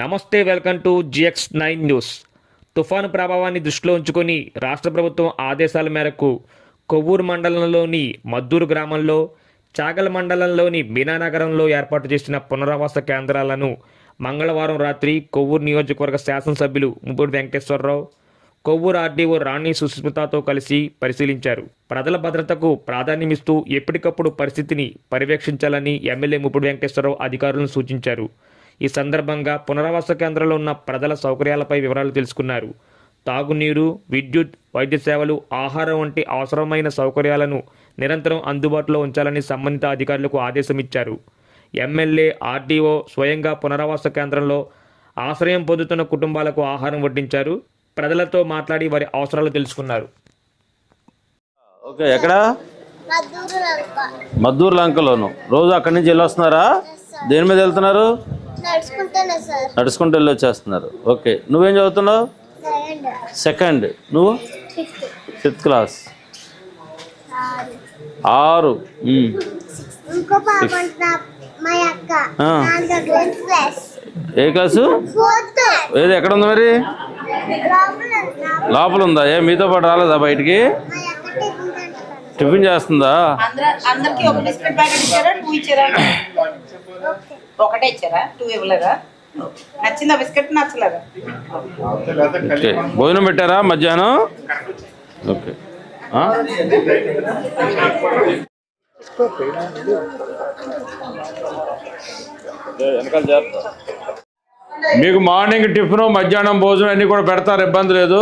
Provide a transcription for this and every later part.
నమస్తే welcome to GX nine news. తుఫాను ప్రభావాన్ని దృష్టిలో ఉంచుకొని రాష్ట్ర ప్రభుత్వం ఆదేశాల మేరకు కొవ్వూరు మండలంలోని మద్దూరు గ్రామంలో చాగల మండలంలోని మీనానగరంలో ఏర్పాటు చేసిన పునరావాస కేంద్రాలను మంగళవారం రాత్రి కొవ్వూరు నియోజకవర్గ శాసనసభ్యులు ముబ్బూడి వెంకటేశ్వరరావు కొవ్వూరు ఆర్డీఓ రాణి సుస్మితతో కలిసి పరిశీలించారు. ప్రజల భద్రతకు ప్రాధాన్యమిస్తూ ఎప్పటికప్పుడు పరిస్థితిని పర్యవేక్షించాలని ఎమ్మెల్యే ముప్పుడు వెంకటేశ్వరరావు అధికారులను సూచించారు. ఈ సందర్భంగా పునరావాస కేంద్రంలో ఉన్న ప్రజల సౌకర్యాలపై వివరాలు తెలుసుకున్నారు. తాగునీరు విద్యుత్ వైద్య సేవలు ఆహారం వంటి అవసరమైన సౌకర్యాలను నిరంతరం అందుబాటులో ఉంచాలని సంబంధిత అధికారులకు ఆదేశం ఇచ్చారు ఎమ్మెల్యే ఆర్డీఓ స్వయంగా పునరావాస కేంద్రంలో ఆశ్రయం పొందుతున్న కుటుంబాలకు ఆహారం వడ్డించారు. ప్రజలతో మాట్లాడి వారి అవసరాలు తెలుసుకున్నారు. ఓకే ఎక్కడ? మద్దూరు లంకలోను. రోజు అక్కడి నుంచి వెళ్ళొస్తున్నారా? దేని మీద వెళ్తున్నారు? నడుచుకుంటూ వెళ్ళి వచ్చేస్తున్నారు ఓకే. నువ్వేం చదువుతున్నావు? సెకండ్. నువ్వు? ఫిఫ్త్. క్లాస్. ఆరు. ఏ క్లాసు? ఏది ఎక్కడ ఉంది మరి? లోపల ఉందా ఏ మీతో పాటు రాలేదా బయటికి? టిఫిన్ చేస్తుందా? అందర అందరికి ఒక బిస్కెట్ ప్యాకెట్ ఇచ్చారా? టూ ఇచ్చారా? ఒకటే ఇచ్చారా? టూ ఇవ్వలేదా? నచ్చిందా? బిస్కెట్ నచ్చలేదా? ఓకే. భోజనం పెట్టారా మధ్యాహ్నం? ఓకే? మీకు మార్నింగ్ టిఫిన్ మధ్యాహ్నం భోజనం అన్నీ కూడా పెడతారు? ఇబ్బంది లేదు.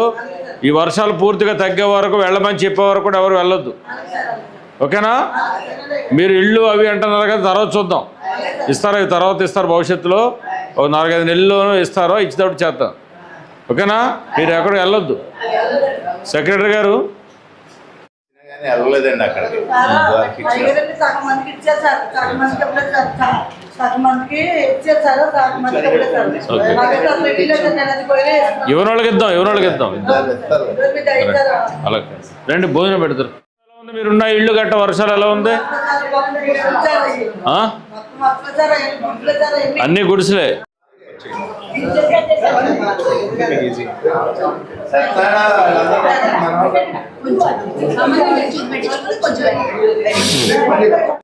ఈ వర్షాలు పూర్తిగా తగ్గే వరకు వెళ్ళమని చెప్పే వరకు కూడా ఎవరు వెళ్ళొద్దు ఓకేనా మీరు ఇళ్ళు అవి అంటున్నారు కదా తర్వాత చూద్దాం ఇస్తారు అవి తర్వాత ఇస్తారు భవిష్యత్తులో ఒక నాలుగైదు నెలలు ఇస్తారో ఇచ్చేటప్పుడు చేద్దాం ఓకేనా మీరు ఎక్కడ వెళ్ళొద్దు సెక్రటరీ గారు వెళ్ళలేదండి అక్కడికి ఎవరి వాళ్ళకి ఇద్దాం ఎవరి వాళ్ళకి ఇద్దాం. అలాగే రండి భోజనం పెడతారు. ఎలా ఉంది? మీరున్న ఇల్లు గట్ట వర్షాలు ఎలా ఉంది? సార్ మొత్తం ఇచ్చారు.